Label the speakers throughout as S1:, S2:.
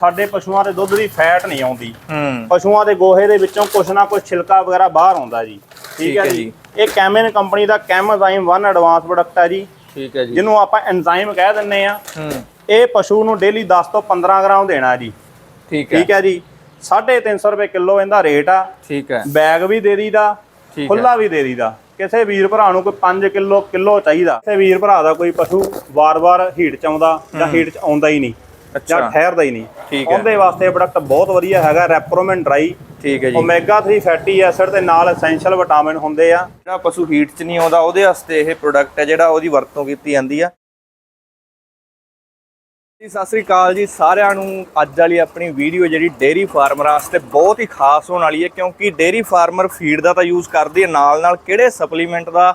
S1: ਸਾਡੇ ਪਸ਼ੂਆਂ ਦੇ ਦੁੱਧ ਦੀ ਫੈਟ ਨਹੀਂ ਆਉਂਦੀ। ਪਸ਼ੂਆਂ ਦੇ ਗੋਹੇ ਦੇ ਵਿੱਚੋਂ ਕੁਛ ਨਾ ਕੁਛ ਛਿਲਕਾ ਵਗੈਰਾ ਬਾਹਰ ਆਉਂਦਾ ਜੀ। ਠੀਕ ਹੈ ਜੀ। ਇਹ ਕੈਮਨ ਕੰਪਨੀ ਦਾ ਕੈਮਜ਼ਾਈਮ 1 ਐਡਵਾਂਸ ਪ੍ਰੋਡਕਟ ਹੈ ਜੀ।
S2: ਠੀਕ ਹੈ ਜੀ।
S1: ਜਿਹਨੂੰ ਆਪਾਂ ਐਂਜ਼ਾਈਮ ਕਹਿ ਦਿੰਨੇ ਆ ਇਹ ਪਸ਼ੂ ਨੂੰ ਡੇਲੀ 10 ਤੋਂ 15 ਗ੍ਰਾਮ ਦੇਣਾ ਜੀ।
S2: ਠੀਕ ਹੈ।
S1: ਠੀਕ ਹੈ ਜੀ। 350 ਰੁਪਏ ਕਿਲੋ ਇਹਦਾ ਰੇਟ ਆ।
S2: ਠੀਕ ਹੈ।
S1: ਬੈਗ ਵੀ ਦੇ ਦੀਦਾ ਖੁੱਲਾ ਵੀ ਦੇ ਦੀਦਾ ਕਿਸੇ ਵੀਰ ਭਰਾ ਨੂੰ ਕੋਈ 5 ਕਿਲੋ ਕਿਲੋ ਚਾਹੀਦਾ। ਕਿਸੇ ਵੀਰ ਭਰਾ ਦਾ ਕੋਈ ਪਸ਼ੂ ਵਾਰ-ਵਾਰ ਹੀਟ ਚ ਆਉਂਦਾ ਜਾਂ ਹੀਟ ਚ ਆਉਂਦਾ ਹੀ ਨਹੀਂ। ਜਾਂ ਠਹਿਰਦਾ ਹੀ ਨਹੀਂ।
S2: ਠੀਕ ਹੈ।
S1: ਉਹਦੇ ਵਾਸਤੇ ਪ੍ਰੋਡਕਟ ਬਹੁਤ ਵਧੀਆ ਹੈਗਾ ਰੈਪਰੋਮੈਨ ਡਰਾਈ
S2: ਠੀਕ ਹੈ ਜੀ।
S1: ਓਮੇਗਾ 3 ਫੈਟੀ ਐਸਿਡ ਦੇ ਨਾਲ ਐਸੈਂਸ਼ੀਅਲ ਵਿਟਾਮਿਨ ਹੁੰਦੇ ਆ।
S2: ਜਿਹੜਾ ਪਸ਼ੂ ਹੀਟ 'ਚ ਨਹੀਂ ਆਉਂਦਾ ਉਹਦੇ ਵਾਸਤੇ ਇਹ ਪ੍ਰੋਡਕਟ ਹੈ ਜਿਹੜਾ ਉਹਦੀ ਵਰਤੋਂ ਕੀਤੀ ਜਾਂਦੀ ਆ। ਜੀ ਸਤਿ ਸ੍ਰੀ ਅਕਾਲ ਜੀ। ਸਾਰਿਆਂ ਨੂੰ ਅੱਜ ਵਾਲੀ ਆਪਣੀ ਵੀਡੀਓ ਜਿਹੜੀ ਡੇਰੀ ਫਾਰਮਰਾਂ ਵਾਸਤੇ ਬਹੁਤ ਹੀ ਖਾਸ ਹੋਣ ਵਾਲੀ ਹੈ ਕਿਉਂਕਿ ਡੇਰੀ ਫਾਰਮਰ ਫੀਡ ਦਾ ਤਾਂ ਯੂਜ਼ ਕਰਦੇ ਆ ਨਾਲ ਨਾਲ ਕਿਹੜੇ ਸਪਲੀਮੈਂਟ ਦਾ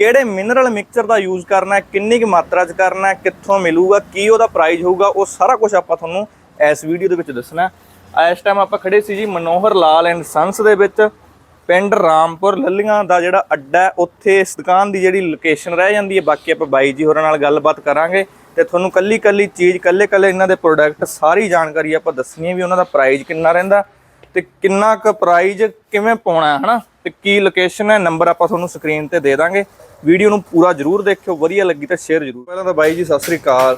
S2: ਕਿਹੜੇ ਮਿਨਰਲ ਮਿਕਸਚਰ ਦਾ ਯੂਜ਼ ਕਰਨਾ ਹੈ, ਕਿੰਨੀ ਕੁ ਮਾਤਰਾ 'ਚ ਕਰਨਾ ਹੈ, ਕਿੱਥੋਂ ਮਿਲੂਗਾ, ਕੀ ਉਹਦਾ ਪ੍ਰਾਈਸ ਹੋਊਗਾ, ਉਹ ਸਾਰਾ ਕੁਝ ਆਪਾਂ ਤੁਹਾਨੂੰ ਇਸ ਵੀਡੀਓ ਦੇ ਵਿੱਚ ਦੱਸਣਾ ਹੈ। ਇਸ ਟਾਈਮ ਆਪਾਂ ਖੜੇ ਸੀ ਜੀ ਮਨੋਹਰ ਲਾਲ ਐਂਡ ਸੰਸ ਦੇ ਵਿੱਚ, ਪਿੰਡ ਰਾਮਪੁਰ, ਲੱਲੀਆਂ ਦਾ ਜਿਹੜਾ ਅੱਡਾ ਉੱਥੇ ਇਸ ਦੁਕਾਨ ਦੀ ਜਿਹੜੀ ਲੋਕੇਸ਼ਨ ਰਹਿ ਜਾਂਦੀ ਹੈ। ਬਾਕੀ ਆਪਾਂ ਬਾਈ ਜੀ ਹੋਰਾਂ ਨਾਲ ਗੱਲਬਾਤ ਕਰਾਂਗੇ ਤੇ ਤੁਹਾਨੂੰ ਕੱਲੀ ਕੱਲੀ ਚੀਜ਼ ਕੱਲੇ ਕੱਲੇ ਇਹਨਾਂ ਦੇ ਪ੍ਰੋਡਕਟ ਸਾਰੀ ਜਾਣਕਾਰੀ ਆਪਾਂ ਦੱਸਣੀ ਹੈ ਵੀ ਉਹਨਾਂ ਦਾ ਪ੍ਰਾਈਸ ਕਿੰਨਾ ਰਹਿੰਦਾ ਤੇ ਕਿੰਨਾ ਕੁ ਪ੍ਰਾਈਸ ਕਿਵੇਂ ਪਾਉਣਾ ਹੈ, ਹਨਾ? ਤੇ ਕੀ ਲੋਕੇਸ਼ਨ ਹੈ ਨੰਬਰ ਆਪਾਂ ਤੁਹਾਨੂੰ ਸਕਰੀਨ ਤੇ ਦੇ ਦਾਂਗੇ। ਵੀਡੀਓ ਨੂੰ ਪੂਰਾ ਜਰੂਰ ਦੇਖਿਓ ਵਧੀਆ ਲੱਗੀ ਤਾਂ ਸ਼ੇਅਰ ਜਰੂਰ। ਪਹਿਲਾਂ ਤਾਂ ਬਾਈ ਜੀ ਸਤਿ ਸ੍ਰੀ ਅਕਾਲ।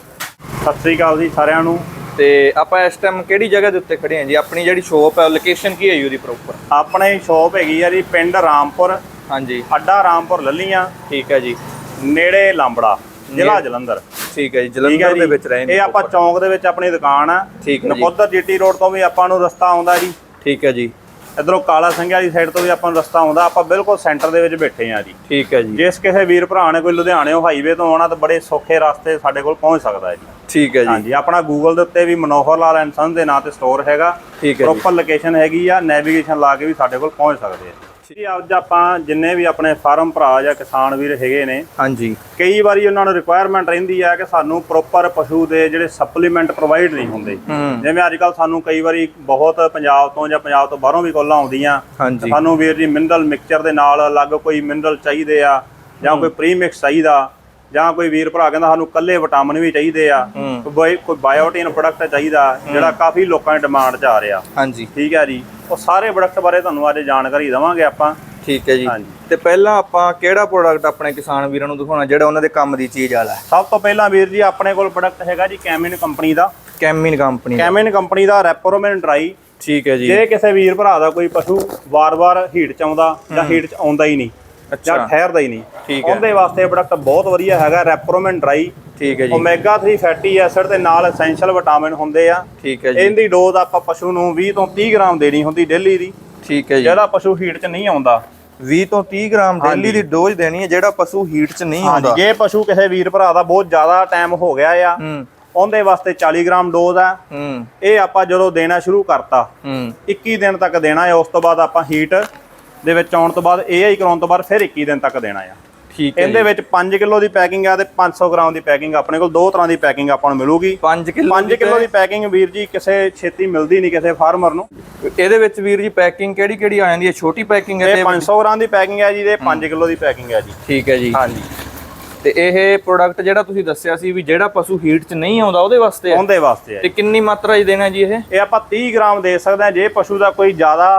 S1: ਸਤਿ ਸ੍ਰੀ ਅਕਾਲ ਜੀ ਸਾਰਿਆਂ ਨੂੰ।
S2: ਤੇ ਆਪਾਂ ਇਸ ਟਾਈਮ ਕਿਹੜੀ ਜਗ੍ਹਾ ਦੇ ਉੱਤੇ ਖੜੇ ਹਾਂ ਜੀ? ਆਪਣੀ ਜਿਹੜੀ ਸ਼ੋਪ ਹੈ ਲੋਕੇਸ਼ਨ ਕੀ ਹੈ ਜੀ ਉਹਦੀ ਪ੍ਰੋਪਰ
S1: ਆਪਣੇ ਸ਼ੋਪ ਹੈਗੀ ਆ ਜੀ ਪਿੰਡ ਰਾਮਪੁਰ।
S2: ਹਾਂਜੀ।
S1: ਅੱਡਾ ਰਾਮਪੁਰ ਲੱਲੀਆਂ।
S2: ਠੀਕ ਹੈ ਜੀ।
S1: ਨੇੜੇ ਲਾਂਬੜਾ ਜ਼ਿਲ੍ਹਾ ਜਲੰਧਰ।
S2: ਠੀਕ ਹੈ ਜੀ ਜਲੰਧਰ ਦੇ ਵਿੱਚ ਰਹੇ ਨੇ
S1: ਇਹ ਆਪਾਂ ਚੌਂਕ ਦੇ ਵਿੱਚ ਆਪਣੀ ਦੁਕਾਨ ਆ।
S2: ਠੀਕ ਹੈ ਜੀ।
S1: ਨਕੋਦਰ ਜੀਟੀ ਰੋਡ ਤੋਂ ਵੀ ਆਪਾਂ ਨੂੰ ਰਸਤਾ ਆਉਂਦਾ ਜੀ।
S2: ਠੀਕ ਹੈ ਜੀ।
S1: ਇਧਰੋਂ ਕਾਲਾ ਸਿੰਘਿਆ ਵਾਲੀ ਸਾਈਡ ਤੋਂ ਵੀ ਆਪਾਂ ਨੂੰ ਰਸਤਾ ਆਉਂਦਾ ਆਪਾਂ ਬਿਲਕੁਲ ਸੈਂਟਰ ਦੇ ਵਿੱਚ ਬੈਠੇ ਆ ਜੀ।
S2: ਠੀਕ ਹੈ ਜੀ।
S1: ਜਿਸ ਕਿਸੇ ਵੀਰ ਭਰਾ ਨੇ ਕੋਈ ਲੁਧਿਆਣੇੋਂ ਹਾਈਵੇ ਤੋਂ ਆਉਣਾ ਤਾਂ ਬੜੇ ਸੌਖੇ ਰਸਤੇ ਸਾਡੇ ਕੋਲ ਪਹੁੰਚ ਸਕਦਾ ਹੈ ਜੀ।
S2: ਠੀਕ ਹੈ ਜੀ।
S1: ਹਾਂਜੀ ਆਪਣਾ ਗੂਗਲ ਦੇ ਉੱਤੇ ਵੀ ਮਨੋਹਰ ਲਾਲ ਐਂਡ ਸੰਸ ਦੇ ਨਾਂ ਤੇ ਸਟੋਰ ਹੈਗਾ।
S2: ਠੀਕ ਹੈ
S1: ਪ੍ਰੋਪਰ ਲੋਕੇਸ਼ਨ ਹੈਗੀ ਆ ਨੈਵੀਗੇਸ਼ਨ ਲਾ ਕੇ ਵੀ ਸਾਡੇ ਕੋਲ ਪਹੁੰਚ ਸਕਦੇ ਆ। ਜੀ ਅੱਜ ਆਪਾਂ ਜਿੰਨੇ ਵੀ ਆਪਣੇ ਫਾਰਮ ਭਰਾ ਜਾਂ ਕਿਸਾਨ ਵੀਰ ਹੈਗੇ ਨੇ
S2: ਹਾਂਜੀ।
S1: ਕਈ ਵਾਰੀ ਉਹਨਾਂ ਨੂੰ ਰਿਕੁਆਇਰਮੈਂਟ ਰਹਿੰਦੀ ਹੈ ਕਿ ਸਾਨੂੰ ਪ੍ਰੋਪਰ ਪਸ਼ੂ ਦੇ ਜਿਹੜੇ ਸਪਲੀਮੈਂਟ ਪ੍ਰੋਵਾਈਡ ਨਹੀਂ ਹੁੰਦੇ। ਜਿਵੇਂ ਅੱਜ ਕੱਲ ਸਾਨੂੰ ਕਈ ਵਾਰੀ ਬਹੁਤ ਪੰਜਾਬ ਤੋਂ ਜਾਂ ਪੰਜਾਬ ਤੋਂ ਬਾਹਰੋਂ ਵੀ ਕਾਲਾਂ ਆਉਂਦੀਆਂ। ਸਾਨੂੰ ਵੀਰ ਜੀ ਮਿਨਰਲ ਮਿਕਸਚਰ ਦੇ ਨਾਲ ਅਲੱਗ ਕੋਈ ਮਿਨਰਲ ਚਾਹੀਦੇ ਆ ਜਾਂ ਕੋਈ ਪ੍ਰੀਮਿਕਸ ਚਾਹੀਦਾ ਜਾਂ ਕੋਈ ਵੀਰ ਭਰਾ ਕਹਿੰਦਾ ਸਾਨੂੰ ਕੱਲੇ ਵਿਟਾਮਿਨ ਵੀ ਚਾਹੀਦੇ ਆ ਕੋਈ ਬਾਇਓਟਿਨ ਪ੍ਰੋਡਕਟ ਚਾਹੀਦਾ ਜਿਹੜਾ ਕਾਫੀ ਲੋਕਾਂ ਦੀ ਡਿਮਾਂਡ 'ਚ ਆ ਰਿਹਾ।
S2: ਹਾਂਜੀ।
S1: ਠੀਕ ਹੈ ਜੀ। ਉਹ ਸਾਰੇ ਪ੍ਰੋਡਕਟ ਬਾਰੇ ਤੁਹਾਨੂੰ ਅੱਜ ਜਾਣਕਾਰੀ ਦੇਵਾਂਗੇ ਆਪਾਂ।
S2: ਠੀਕ ਹੈ ਜੀ। ਤੇ ਪਹਿਲਾਂ ਆਪਾਂ ਕਿਹੜਾ ਪ੍ਰੋਡਕਟ ਆਪਣੇ ਕਿਸਾਨ ਵੀਰਾਂ ਨੂੰ ਦਿਖਾਉਣਾ ਜਿਹੜਾ ਉਹਨਾਂ ਦੇ ਕੰਮ ਦੀ ਚੀਜ਼ ਵਾਲਾ
S1: ਸਭ ਤੋਂ ਪਹਿਲਾਂ ਵੀਰ ਜੀ ਆਪਣੇ ਕੋਲ ਪ੍ਰੋਡਕਟ ਹੈਗਾ ਜੀ ਕੈਮਿਨ ਕੰਪਨੀ ਦਾ।
S2: ਕੈਮਿਨ ਕੰਪਨੀ ਦਾ।
S1: ਕੈਮਿਨ ਕੰਪਨੀ ਦਾ ਰੈਪਰੋਮੈਨ ਡਰਾਈ
S2: ਠੀਕ ਹੈ ਜੀ।
S1: ਜੇ ਕਿਸੇ ਵੀਰ ਭਰਾ ਦਾ ਕੋਈ ਪਸ਼ੂ ਵਾਰ-ਵਾਰ ਹੀਟ ਚ ਆਉਂਦਾ ਜਾਂ ਹੀਟ ਚ ਆਉਂਦਾ ਹੀ ਨਹੀਂ ਜਾਂ ਠਹਿਰਦਾ ਹੀ ਨਹੀਂ।
S2: ਠੀਕ ਹੈ।
S1: ਉਹਦੇ ਵਾਸਤੇ ਪ੍ਰੋਡਕਟ ਬਹੁਤ ਵਧੀਆ ਹੈਗਾ ਰੈਪਰੋਮੈਨ ਡਰਾਈ।
S2: ਠੀਕ ਹੈ ਜੀ।
S1: ਓਮੇਗਾ 3 ਫੈਟੀ ਐਸਿਡ ਦੇ ਨਾਲ ਐਸੈਂਸ਼ੀਅਲ ਵਿਟਾਮਿਨ ਹੁੰਦੇ ਆ।
S2: ਠੀਕ ਹੈ ਜੀ।
S1: ਇਹਦੀ ਡੋਜ਼ ਆਪਾਂ ਪਸ਼ੂ ਨੂੰ 20 ਤੋਂ 30 ਗ੍ਰਾਮ ਦੇਣੀ ਹੁੰਦੀ ਡੇਲੀ ਦੀ।
S2: ਠੀਕ ਹੈ ਜੀ।
S1: ਜਿਹੜਾ ਪਸ਼ੂ ਹੀਟ ਚ ਨਹੀਂ ਆਉਂਦਾ।
S2: 20 ਤੋਂ 30 ਗ੍ਰਾਮ ਡੇਲੀ। ਦੀ ਡੋਜ਼ ਦੇਣੀ ਹੈ ਜਿਹੜਾ ਪਸ਼ੂ ਹੀਟ 'ਚ ਨਹੀਂ ਆਉਂਦਾ।
S1: ਜੇ ਪਸ਼ੂ ਕਿਸੇ ਵੀਰ ਭਰਾ ਦਾ ਬਹੁਤ ਜ਼ਿਆਦਾ ਟਾਈਮ ਹੋ ਗਿਆ ਆ ਉਹਦੇ ਵਾਸਤੇ 40 ਗ੍ਰਾਮ ਡੋਜ਼ ਆ।
S2: ਹੂੰ।
S1: ਇਹ ਆਪਾਂ ਜਦੋਂ ਦੇਣਾ ਸ਼ੁਰੂ ਕਰਤਾ
S2: ਹੂੰ।
S1: 21 ਦਿਨ ਤੱਕ ਦੇਣਾ ਹੈ ਉਸ ਤੋਂ ਬਾਅਦ ਆਪਾਂ ਹੀਟ ਦੇ ਵਿੱਚ ਆਉਣ ਤੋਂ ਬਾਅਦ ਏਆਈ ਕਰਾਉਣ ਤੋਂ ਬਾਅਦ ਫਿਰ 21 ਦਿਨ ਤੱਕ ਦੇਣਾ ਆ।
S2: ਠੀਕ ਹੈ
S1: ਇਹਦੇ ਵਿੱਚ 5 ਕਿਲੋ ਦੀ ਪੈਕਿੰਗ ਆ ਤੇ 500 ਗ੍ਰਾਮ ਦੀ ਪੈਕਿੰਗ ਆਪਣੇ ਕੋਲ ਦੋ ਤਰ੍ਹਾਂ ਦੀ ਪੈਕਿੰਗ ਆਪਾਂ ਨੂੰ ਮਿਲੂਗੀ।
S2: 5 ਕਿਲੋ
S1: 5 ਕਿਲੋ ਦੀ ਪੈਕਿੰਗ ਵੀਰ ਜੀ ਕਿਸੇ ਛੇਤੀ ਮਿਲਦੀ ਨਹੀਂ ਕਿਸੇ ਫਾਰਮਰ ਨੂੰ।
S2: ਇਹਦੇ ਵਿੱਚ ਵੀਰ ਜੀ ਪੈਕਿੰਗ ਕਿਹੜੀ ਕਿਹੜੀ ਆ ਜਾਂਦੀ ਹੈ? ਛੋਟੀ ਪੈਕਿੰਗ ਹੈ ਤੇ
S1: 500 ਗ੍ਰਾਮ ਦੀ ਪੈਕਿੰਗ ਹੈ ਜੀ ਤੇ 5 ਕਿਲੋ ਦੀ ਪੈਕਿੰਗ ਹੈ ਜੀ।
S2: ਠੀਕ ਹੈ ਜੀ।
S1: ਹਾਂਜੀ।
S2: ਤੇ ਇਹ ਪ੍ਰੋਡਕਟ ਜਿਹੜਾ ਤੁਸੀਂ ਦੱਸਿਆ ਸੀ ਵੀ ਜਿਹੜਾ ਪਸ਼ੂ ਹੀਟ 'ਚ ਨਹੀਂ ਆਉਂਦਾ ਉਹਦੇ ਵਾਸਤੇ
S1: ਉਹਦੇ ਵਾਸਤੇ ਹੈ
S2: ਤੇ ਕਿੰਨੀ ਮਾਤਰਾ 'ਚ ਦੇਣਾ ਜੀ ਇਹ?
S1: ਇਹ ਆਪਾਂ 30 ਗ੍ਰਾਮ ਦੇ ਸਕਦੇ ਹਾਂ। ਜੇ ਪਸ਼ੂ ਦਾ ਕੋਈ ਜ਼ਿਆਦਾ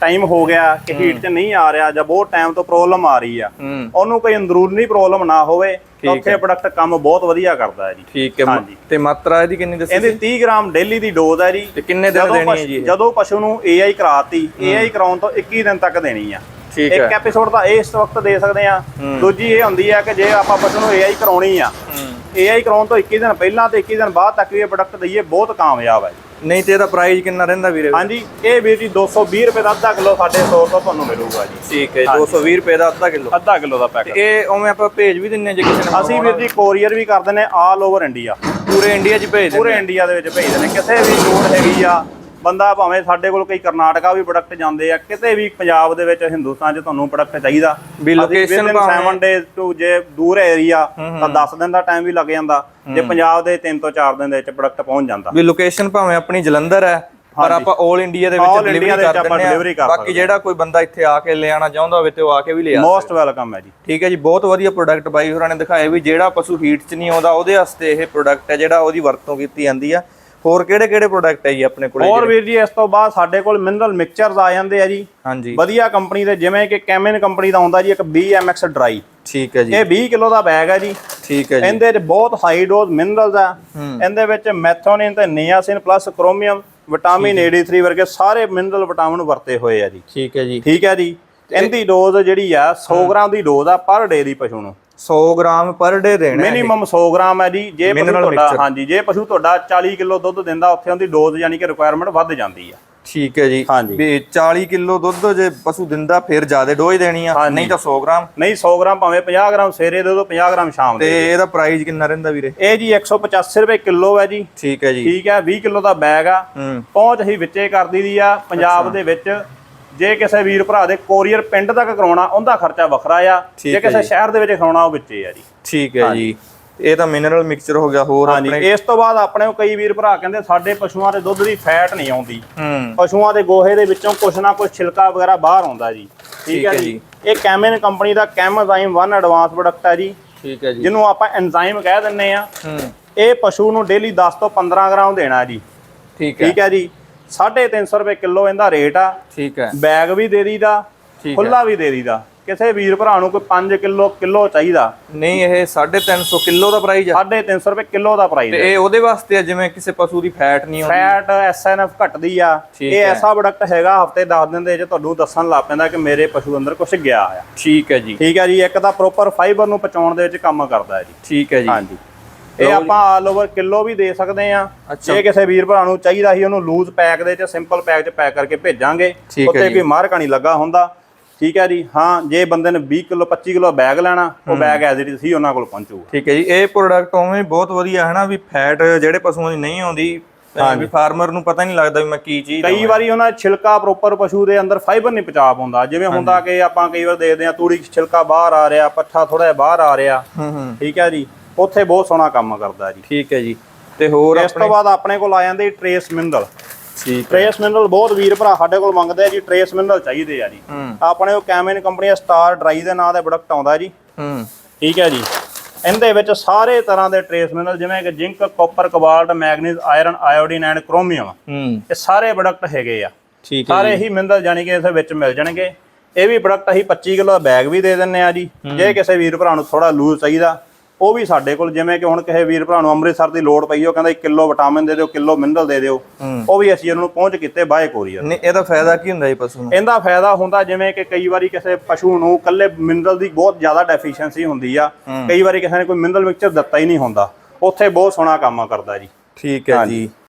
S1: ਟਾਈਮ ਹੋ ਗਿਆ ਕਿ ਹੀਟ 'ਚ ਨਹੀਂ ਆ ਰਿਹਾ ਜਾਂ ਬਹੁਤ ਟਾਈਮ ਤੋਂ ਪ੍ਰੋਬਲਮ ਆ ਰਹੀ ਆ। ਉਹਨੂੰ ਕੋਈ ਅੰਦਰੂਨੀ ਪ੍ਰੋਬਲਮ ਨਾ ਹੋਵੇ ਉੱਥੇ ਪ੍ਰੋਡਕਟ ਕੰਮ ਬਹੁਤ ਵਧੀਆ ਕਰਦਾ ਹੈ ਜੀ।
S2: ਠੀਕ ਹੈ। ਤੇ ਮਾਤਰਾ ਇਹਦੀ ਕਿੰਨੀ ਦੱਸੀ
S1: ਇਹਦੀ 30 ਗ੍ਰਾਮ ਡੇਲੀ ਦੀ ਡੋਜ਼ ਹੈ ਜੀ।
S2: ਤੇ ਕਿੰਨੇ ਦਿਨ ਦੇਣੀ ਹੈ ਜੀ?
S1: ਜਦੋਂ ਪਸ਼ੂ ਨੂੰ ਏਆਈ ਕਰਾਤੀ ਏਆਈ ਕਰਾਉਣ ਤੋਂ 21 ਦਿਨ ਤੱਕ ਦੇਣੀ ਆ।
S2: ਠੀਕ
S1: ਇੱਕ ਐਪੀਸੋਡ ਤਾਂ ਇਸ ਵਕਤ ਦੇ ਸਕਦੇ ਆ। ਦੂਜੀ ਇਹ ਹੁੰਦੀ ਆ ਕਿ ਜੇ ਆਪਾਂ ਪਸ਼ੂ ਨੂੰ ਏਆਈ ਕਰਾਉਣੀ ਆ ਏਆਈ ਕਰਾਉਣ ਤੋਂ 21 ਦਿਨ ਪਹਿਲਾਂ ਤੇ 21 ਦਿਨ ਬਾਅਦ ਤੱਕ ਵੀ ਇਹ ਪ੍ਰੋਡਕਟ ਦਈਏ ਬਹੁਤ ਕਾਮਯਾਬ ਹੈ ਜੀ।
S2: ਨਹੀਂ ਤੇ ਇਹਦਾ ਪ੍ਰਾਈਸ ਕਿੰਨਾ ਰਹਿੰਦਾ ਵੀਰੇ?
S1: ਹਾਂਜੀ ਇਹ ਵੀਰ ਜੀ 220 ਰੁਪਏ ਦਾ ਅੱਧਾ ਕਿਲੋ ਸਾਡੇ ਸਟੋਰ ਤੋਂ ਤੁਹਾਨੂੰ ਮਿਲੂਗਾ ਜੀ।
S2: ਠੀਕ ਹੈ 220 ਰੁਪਏ ਦਾ ਅੱਧਾ ਕਿਲੋ।
S1: ਅੱਧਾ ਕਿਲੋ ਦਾ ਪੈਕਟ
S2: ਇਹ ਉਵੇਂ ਆਪਾਂ ਭੇਜ ਵੀ ਦਿੰਨੇ ਜੇ ਕਿਸੇ ਨੇ
S1: ਅਸੀਂ ਵੀਰ ਜੀ ਕੋਰੀਅਰ ਵੀ ਕਰ ਦਿੰਦੇ ਆਲ ਓਵਰ ਇੰਡੀਆ
S2: ਪੂਰੇ ਇੰਡੀਆ 'ਚ ਭੇਜ
S1: ਪੂਰੇ ਇੰਡੀਆ ਦੇ ਵਿੱਚ ਭੇਜ ਦਿੰਦੇ ਕਿਸੇ ਵੀ ਲੋੜ ਹੈਗੀ ਆ ਬੰਦਾ ਭਾਵੇਂ ਸਾਡੇ ਕੋਲ ਕਈ ਕਰਨਾਟਕਾ ਵੀ ਪ੍ਰੋਡਕਟ ਜਾਂਦੇ ਆ ਕਿਤੇ ਵੀ ਪੰਜਾਬ ਦੇ ਵਿੱਚ ਹਿੰਦੁਸਤਾਨ 'ਚ ਤੁਹਾਨੂੰ ਪ੍ਰੋਡਕਟ ਚਾਹੀਦਾ।
S2: ਵੀ ਭਾਵੇਂ-
S1: 7 ਡੇ ਟੂ ਜੇ ਦੂਰ ਏਰੀਆ ਤਾਂ 10 ਦਿਨ ਦਾ ਟਾਈਮ ਵੀ ਲੱਗ ਜਾਂਦਾ। ਜੇ ਪੰਜਾਬ ਦੇ 3 ਤੋਂ 4 ਦਿਨ ਦੇ ਵਿੱਚ ਪ੍ਰੋਡਕਟ ਪਹੁੰਚ ਜਾਂਦਾ।
S2: ਵੀ ਲੋਕੇਸ਼ਨ ਭਾਵੇਂ ਆਪਣੀ ਜਲੰਧਰ ਹੈ ਪਰ। ਆਪਾਂ 올 ਇੰਡੀਆ ਦੇ ਵਿੱਚ ਡਿਲੀਵਰੀ ਕਰ ਦਿੰਦੇ ਆ ਬਾਕੀ ਜਿਹੜਾ ਕੋਈ ਬੰਦਾ ਇੱਥੇ ਆ ਕੇ ਲੈ ਆਣਾ ਚਾਹੁੰਦਾ ਹੋਵੇ ਤੇ ਉਹ ਆ ਕੇ ਵੀ ਲਿਆ
S1: ਮੋਸਟ ਵੈਲਕਮ ਹੈ ਜੀ।
S2: ਠੀਕ ਹੈ ਜੀ ਬਹੁਤ ਵਧੀਆ ਪ੍ਰੋਡਕਟ ਬਾਈ ਹੋਰਾਂ ਨੇ ਦਿਖਾਏ ਵੀ ਜਿਹੜਾ ਪਸ਼ੂ ਹੀਟ 'ਚ ਨਹੀਂ ਆਉਂਦਾ ਉਹਦੇ ਵਾਸਤੇ ਇਹ ਪ੍ਰੋਡਕਟ ਹੈ ਜਿਹੜਾ ਉਹਦੀ ਵਰਤੋਂ ਕੀਤੀ ਜਾਂਦੀ ਆ। ਹੋਰ ਕਿਹੜੇ ਕਿਹੜੇ ਪ੍ਰੋਡਕਟ ਹੈ ਜੀ ਆਪਣੇ ਕੋਲੇ
S1: ਹੋਰ ਵੀਰ ਜੀ ਇਸ ਤੋਂ ਬਾਅਦ ਸਾਡੇ ਕੋਲ ਮਿਨਰਲ ਮਿਕਸਚਰਸ ਆ ਜਾਂਦੇ ਆ ਜੀ।
S2: ਹਾਂਜੀ।
S1: ਵਧੀਆ ਕੰਪਨੀ ਦੇ ਜਿਵੇਂ ਕਿ ਕੈਮਨ ਕੰਪਨੀ ਦਾ ਆਉਂਦਾ ਜੀ ਇੱਕ BMX ਡਰਾਈ
S2: ਠੀਕ ਹੈ ਜੀ।
S1: ਇਹ 20 ਕਿਲੋ ਦਾ ਬੈਗ ਹੈ ਜੀ।
S2: ਠੀਕ ਹੈ ਜੀ।
S1: ਇਹਦੇ 'ਚ ਬਹੁਤ ਹਾਈ ਡੋਜ਼ ਮਿਨਰਲਸ ਆ। ਇਹਦੇ ਵਿੱਚ ਮੈਥੋਨਿਨ ਤੇ ਨਿਆਸਿਨ ਪਲੱਸ ਕ੍ਰੋਮੀਅਮ ਵਿਟਾਮਿਨ ਏ3 ਵਰਗੇ ਸਾਰੇ ਮਿਨਰਲ ਵਿਟਾਮਿਨ ਵਰਤੇ ਹੋਏ ਆ ਜੀ।
S2: ਠੀਕ ਹੈ ਜੀ।
S1: ਠੀਕ ਹੈ ਜੀ। ਇਹਦੀ ਡੋਜ਼ ਜਿਹੜੀ ਆ 100 ਗ੍ਰਾਮ ਦੀ ਡੋਜ਼ ਆ ਪਰ ਡੇ ਦੀ ਪਸ਼ੂ ਨੂੰ।
S2: 100 ਗ੍ਰਾਮ ਪਰ ਡੇ ਦੇਣਾ ਹੈ
S1: ਮਿਨੀਮਮ 100 ਗ੍ਰਾਮ ਹੈ ਜੀ। ਜੇ ਪਸ਼ੂ ਤੁਹਾਡਾ। ਹਾਂਜੀ ਜੇ ਪਸ਼ੂ ਤੁਹਾਡਾ 40 ਕਿਲੋ ਦੁੱਧ ਦਿੰਦਾ ਉੱਥੇ ਉਹਦੀ ਡੋਜ਼ ਯਾਨੀ ਕਿ ਰਿਕੁਆਇਰਮੈਂਟ ਵੱਧ ਜਾਂਦੀ ਆ।
S2: ਠੀਕ ਹੈ ਜੀ। ਵੀ 40 ਕਿਲੋ ਦੁੱਧ ਜੇ ਪਸ਼ੂ ਦਿੰਦਾ ਫਿਰ ਜ਼ਿਆਦਾ ਡੋਜ਼ ਦੇਣੀ ਆ। ਨਹੀਂ ਤਾਂ 100 ਗ੍ਰਾਮ।
S1: ਨਹੀਂ 100 ਗ੍ਰਾਮ ਭਾਵੇਂ 50 ਗ੍ਰਾਮ ਸਵੇਰੇ ਦੇ ਦਿਓ 50 ਗ੍ਰਾਮ ਸ਼ਾਮ
S2: ਤੇ
S1: ਦੇ
S2: ਇਹਦਾ ਪ੍ਰਾਈਸ ਕਿੰਨਾ ਰਹਿੰਦਾ ਵੀਰੇ?
S1: ਇਹ ਜੀ 185 ਰੁਪਏ ਕਿਲੋ ਹੈ ਜੀ।
S2: ਠੀਕ ਹੈ ਜੀ।
S1: ਠੀਕ ਹੈ 20 ਕਿਲੋ ਦਾ ਬੈਗ ਆ। ਪਹੁੰਚ ਹੀ ਵਿੱਚੇ ਕਰਦੀ ਦੀ ਆ ਪੰਜਾਬ ਦੇ ਵਿੱਚ ਜੇ ਕਿਸੇ ਵੀਰ ਭਰਾ ਦੇ ਕੋਰੀਅਰ ਪਿੰਡ ਤੱਕ ਕਰਾਉਣਾ ਉਹਦਾ ਖਰਚਾ ਵੱਖਰਾ ਆ। ਜੇ ਕਿਸੇ। ਸ਼ਹਿਰ ਦੇ ਵਿੱਚ ਕਰਾਉਣਾ ਉਹ ਵਿੱਚੇ ਆ ਜੀ।
S2: ਠੀਕ ਹੈ ਜੀ। ਇਹ ਤਾਂ ਮਿਨਰਲ ਮਿਕਸਚਰ ਹੋ ਗਿਆ ਹੋਰ ਆਪਣੇ
S1: ਇਸ ਤੋਂ ਬਾਅਦ ਆਪਣੇ ਕਈ ਵੀਰ ਭਰਾ ਕਹਿੰਦੇ ਸਾਡੇ ਪਸ਼ੂਆਂ ਦੇ ਦੁੱਧ ਦੀ ਫੈਟ ਨਹੀਂ ਆਉਂਦੀ। ਪਸ਼ੂਆਂ ਦੇ ਗੋਹੇ ਦੇ ਵਿੱਚੋਂ ਕੁਛ ਨਾ ਕੁਛ ਛਿਲਕਾ ਵਗੈਰਾ ਬਾਹਰ ਆਉਂਦਾ ਜੀ। ਠੀਕ ਹੈ ਜੀ। ਇਹ ਕੈਮਨ ਕੰਪਨੀ ਦਾ ਕੈਮਜ਼ਾਈਮ 1 ਐਡਵਾਂਸ ਪ੍ਰੋਡਕਟ ਹੈ ਜੀ।
S2: ਠੀਕ ਹੈ ਜੀ।
S1: ਜਿਹਨੂੰ ਆਪਾਂ ਐਂਜ਼ਾਈਮ ਕਹਿ ਦਿੰਨੇ ਆ ਇਹ ਪਸ਼ੂ ਨੂੰ ਡੇਲੀ 10 ਤੋਂ 15 ਗ੍ਰਾਮ ਦੇਣਾ ਜੀ।
S2: ਠੀਕ ਹੈ।
S1: ਠੀਕ ਹੈ ਜੀ। 350 ਰੁਪਏ ਕਿਲੋ ਇਹਦਾ ਰੇਟ ਆ।
S2: ਠੀਕ ਹੈ।
S1: ਬੈਗ ਵੀ ਦੇ ਦੀਦਾ
S2: ਠੀਕ ਹੈ।
S1: ਖੁੱਲਾ ਵੀ ਦੇ ਦੀਦਾ ਕਿਸੇ ਵੀਰ ਭਰਾ ਨੂੰ ਕੋਈ 5 ਕਿਲੋ ਕਿਲੋ ਚਾਹੀਦਾ।
S2: ਨਹੀਂ ਇਹ 350 ਕਿਲੋ ਦਾ ਪ੍ਰਾਈਸ ਆ।
S1: 350 ਰੁਪਏ ਕਿਲੋ ਦਾ ਪ੍ਰਾਈਸ
S2: ਤੇ ਇਹ ਉਹਦੇ ਵਾਸਤੇ ਆ ਜਿਵੇਂ ਕਿਸੇ ਪਸ਼ੂ ਦੀ ਫੈਟ ਨਹੀਂ ਆਉਂਦੀ।
S1: ਫੈਟ ਐਸਐਨਐਫ ਘਟਦੀ ਆ। ਇਹ। ਐਸਾ ਪ੍ਰੋਡਕਟ ਹੈਗਾ ਹਫ਼ਤੇ 10 ਦਿਨ ਦੇ ਵਿੱਚ ਤੁਹਾਨੂੰ ਦੱਸਣ ਲੱਗ ਪੈਂਦਾ ਕਿ ਮੇਰੇ ਪਸ਼ੂ ਅੰਦਰ ਕੁਝ ਗਿਆ ਆ।
S2: ਠੀਕ ਹੈ ਜੀ।
S1: ਠੀਕ ਹੈ ਜੀ ਇੱਕ ਤਾਂ ਪ੍ਰੋਪਰ ਫਾਈਬਰ ਨੂੰ ਪਹੁੰਚਾਉਣ ਦੇ ਵਿੱਚ ਕੰਮ ਕਰਦਾ ਹੈ ਜੀ।
S2: ਠੀਕ ਹੈ ਜੀ।
S1: ਹਾਂਜੀ। ਇਹ ਆਪਾਂ ਆਲ ਓਵਰ ਕਿਲੋ ਵੀ ਦੇ ਸਕਦੇ ਆ। ਜੇ ਕਿਸੇ ਵੀਰ ਭਰਾ ਨੂੰ ਚਾਹੀਦਾ ਸੀ ਉਹਨੂੰ ਲੂਜ਼ ਪੈਕ ਦੇ ਚ ਸਿੰਪਲ ਪੈਕ ਚ ਪੈਕ ਕਰਕੇ ਭੇਜਾਂਗੇ।
S2: ਹੈ
S1: ਉੱਤੇ। ਕੋਈ ਮਾਰਕਾ ਨਹੀਂ ਲੱਗਾ ਹੁੰਦਾ। ਠੀਕ ਹੈ ਜੀ। ਹਾਂ ਜੇ ਬੰਦੇ ਨੇ 20 ਕਿਲੋ 25 ਕਿਲੋ ਬੈਗ ਲੈਣਾ ਉਹ ਬੈਗ ਐਜ਼ ਇਟ ਸੀ ਉਹਨਾਂ ਕੋਲ ਪਹੁੰਚੂਗਾ।
S2: ਠੀਕ ਹੈ ਜੀ। ਇਹ ਪ੍ਰੋਡਕਟ ਉਵੇਂ ਬਹੁਤ ਵਧੀਆ ਹੈ ਨਾ ਵੀ ਫੈਟ ਜਿਹੜੇ ਪਸ਼ੂਆਂ ਦੀ ਨਹੀਂ ਆਉਂਦੀ ਵੀ ਫਾਰਮਰ ਨੂੰ ਪਤਾ ਨਹੀਂ ਲੱਗਦਾ ਵੀ ਮੈਂ ਕੀ ਚੀਜ਼
S1: ਕਈ ਵਾਰੀ ਉਹਨਾਂ ਛਿਲਕਾ ਪ੍ਰੋਪਰ ਪਸ਼ੂ ਦੇ ਅੰਦਰ ਫਾਈਬਰ ਨਹੀਂ ਪਹੁੰਚਾ ਪਾਉਂਦਾ ਜਿਵੇਂ ਹੁੰਦਾ ਕਿ ਆਪਾਂ ਕਈ ਵਾਰ ਦੇਖਦੇ ਆ ਤੂੜੀ ਛਿਲਕਾ ਬਾਹਰ ਆ ਰਿਹਾ ਪੱਠਾ ਥੋੜਾ ਜਿਹਾ ਬਾਹਰ ਆ ਰਿਹਾ।
S2: ਹੂੰ ਹੂੰ।
S1: ਠੀਕ ਹੈ ਜੀ। ਉੱਥੇ ਬਹੁਤ ਸੋਹਣਾ ਕੰਮ ਕਰਦਾ ਜੀ।
S2: ਠੀਕ ਹੈ ਜੀ। ਤੇ ਹੋਰ
S1: ਇਸ ਤੋਂ ਬਾਅਦ ਆਪਣੇ ਕੋਲ ਆ ਜਾਂਦੇ ਟਰੇਸ ਮਿਨਰਲ।
S2: ਠੀਕ
S1: ਟਰੇਸ ਮਿਨਰਲ ਬਹੁਤ ਵੀਰ ਭਰਾ ਸਾਡੇ ਕੋਲ ਮੰਗਦੇ ਆ ਜੀ ਟਰੇਸ ਮਿਨਰਲ ਚਾਹੀਦੇ ਆ ਜੀ। ਆਪਣੇ ਉਹ ਕੈਮਨ ਕੰਪਨੀ ਦਾ ਸਟਾਰ ਡਰਾਈ ਦੇ ਨਾਂ ਦਾ ਪ੍ਰੋਡਕਟ ਆਉਂਦਾ ਜੀ।
S2: ਹੂੰ।
S1: ਠੀਕ ਹੈ ਜੀ। ਇਹਦੇ ਵਿੱਚ ਸਾਰੇ ਤਰ੍ਹਾਂ ਦੇ ਟਰੇਸ ਮਿਨਰਲ ਜਿਵੇਂ ਕਿ zinc copper cobalt manganese iron iodine and chromium.
S2: ਹੂੰ।
S1: ਇਹ ਸਾਰੇ ਪ੍ਰੋਡਕਟ ਹੈਗੇ ਆ।
S2: ਠੀਕ ਹੈ
S1: ਸਾਰੇ ਹੀ ਮਿਨਰਲ ਜਾਨੀ ਕਿ ਇਸ ਵਿੱਚ ਮਿਲ ਜਾਣਗੇ। ਇਹ ਵੀ ਪ੍ਰੋਡਕਟ ਅਸੀਂ 25 ਕਿਲੋ ਦਾ ਬੈਗ ਵੀ ਦੇ ਦਿੰਨੇ ਆ ਜੀ। ਜੇ ਕਿਸੇ ਵੀਰ ਭਰਾ ਨੂੰ ਥੋੜਾ ਲੂਜ਼ ਚਾਹੀਦਾ ਉਹ ਵੀ ਸਾਡੇ ਕੋਲ ਜਿਵੇਂ ਕਿ ਹੁਣ ਕਿਸੇ ਵੀਰ ਭਰਾ ਨੂੰ ਅੰਮ੍ਰਿਤਸਰ ਦੀ ਲੋੜ ਪਈ ਉਹ ਕਹਿੰਦਾ 1 ਕਿਲੋ ਵਿਟਾਮਿਨ ਦੇ ਦਿਓ ਕਿਲੋ ਮਿਨਰਲ ਦੇ ਦਿਓ ਉਹ ਵੀ ਅਸੀਂ ਉਹਨਾਂ ਨੂੰ ਪਹੁੰਚ ਕੀਤੇ ਬਾਏ ਕੋਰੀਅਰ
S2: ਨਹੀਂ ਇਹਦਾ ਫਾਇਦਾ ਕੀ ਹੁੰਦਾ ਜੀ ਪਸ਼ੂ ਨੂੰ?
S1: ਇਹਦਾ ਫਾਇਦਾ ਹੁੰਦਾ ਜਿਵੇਂ ਕਿ ਕਈ ਵਾਰੀ ਕਿਸੇ ਪਸ਼ੂ ਨੂੰ ਕੱਲੇ ਮਿਨਰਲ ਦੀ ਬਹੁਤ ਜ਼ਿਆਦਾ ਡੈਫੀਸ਼ੀਐਂਸੀ ਹੁੰਦੀ ਆ। ਕਈ ਵਾਰੀ ਕਿਸੇ ਨੇ ਕੋਈ ਮਿਨਰਲ ਮਿਕਸਚਰ ਦਿੱਤਾ ਹੀ ਨਹੀਂ ਹੁੰਦਾ ਉੱਥੇ ਬਹੁਤ ਸੋਹਣਾ ਕੰਮ ਕਰਦਾ ਜੀ।
S2: ਠੀਕ ਹੈ। ਜੀ।